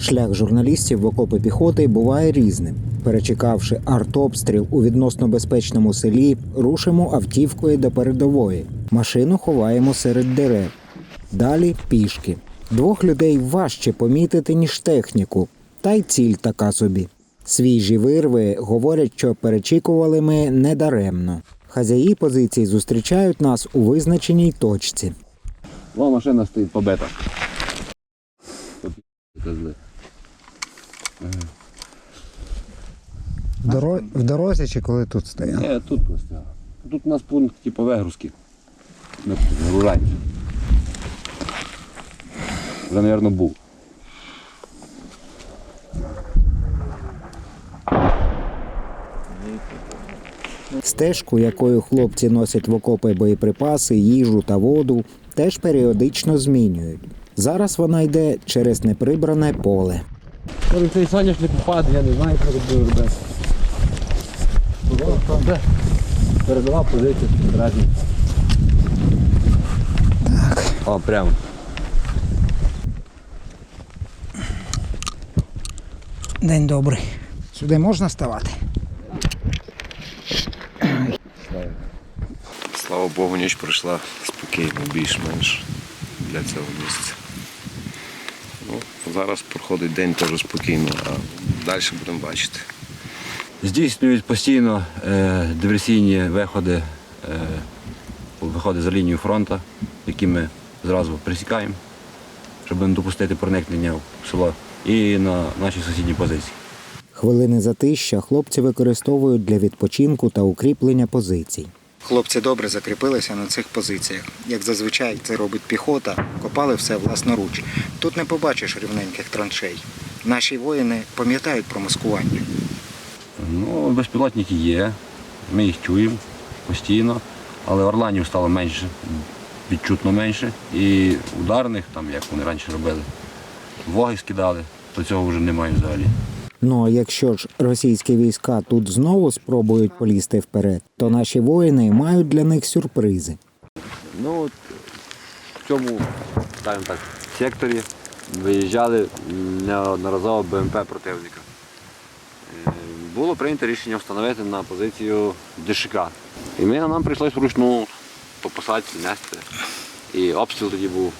Шлях журналістів в окопи піхоти буває різним. Перечекавши артобстріл у відносно безпечному селі, рушимо автівкою до передової. Машину ховаємо серед дерев. Далі пішки. Двох людей важче помітити, ніж техніку, та й ціль така собі. Свіжі вирви говорять, що перечікували ми недаремно. Хазяї позицій зустрічають нас у визначеній точці. О, машина стоїть побита. Козли. В дорозі чи коли тут стояв? Ні, тут просто. Тут у нас пункт типу вигрузки. Ми. Вже, мабуть, був. Стежку, якою хлопці носять в окопи боєприпаси, їжу та воду, теж періодично змінюють. Зараз вона йде через неприбране поле. Коли цей соняшник впаде, я не знаю, що буду робити. Передова позиція разні. Так. О, прямо. День добрий. Сюди можна ставати? Слава Богу, ніч пройшла спокійно, більш-менш для цього місця. Зараз проходить день теж спокійно, а далі будемо бачити. Здійснюють постійно е, диверсійні виходи, е, виходи за лінію фронту, які ми зразу присікаємо, щоб не допустити проникнення в село і на наші сусідні позиції. Хвилини затища хлопці використовують для відпочинку та укріплення позицій. Хлопці добре закріпилися на цих позиціях. Як зазвичай це робить піхота, копали все власноруч. Тут не побачиш рівненьких траншей. Наші воїни пам'ятають про маскування. Ну, безпілотники є, ми їх чуємо постійно, але орланів стало менше, відчутно менше. І ударних, там, як вони раніше робили, воги скидали, то цього вже немає взагалі. Ну а якщо ж російські війська тут знову спробують полізти вперед, то наші воїни мають для них сюрпризи. Ну, от в цьому скажімо так, секторі виїжджали неодноразово БМП противника. Е, Було прийнято рішення встановити на позицію ДШК. І ми, нам прийшлось вручну по посадці нести. І обстріл тоді був.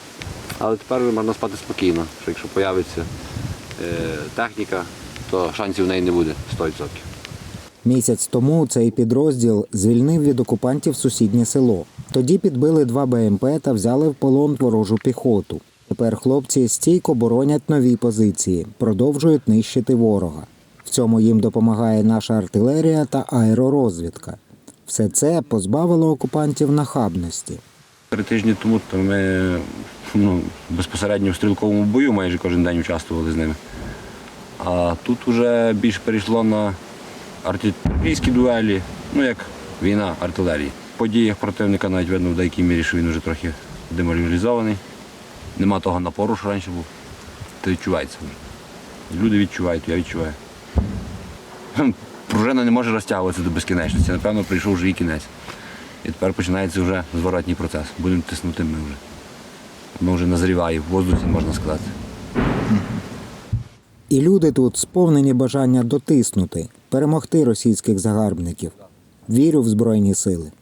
Але тепер можна спати спокійно, що якщо з'явиться е, техніка, то шансів в неї не буде 100%. Місяць тому цей підрозділ звільнив від окупантів сусіднє село. Тоді підбили два БМП та взяли в полон ворожу піхоту. Тепер хлопці стійко боронять нові позиції, продовжують нищити ворога. В цьому їм допомагає наша артилерія та аеророзвідка. Все це позбавило окупантів нахабності. Три тижні тому то ми ну, безпосередньо в стрілковому бою майже кожен день участвували з ними. А тут вже більше перейшло на артилерійські дуелі, ну як війна артилерії. В подіях противника навіть видно в деякій мірі, що він вже трохи деморалізований. Нема того напору, що раніше був. Це відчувається вже. Люди відчувають, я відчуваю. Пружина не може розтягуватися до безкінечності. Напевно, прийшов вже і кінець. І тепер починається вже зворотній процес. Будемо тиснути ми вже. Воно вже назріває в воздусі, можна сказати. І люди тут сповнені бажання дотиснути, перемогти російських загарбників. Вірю в Збройні сили.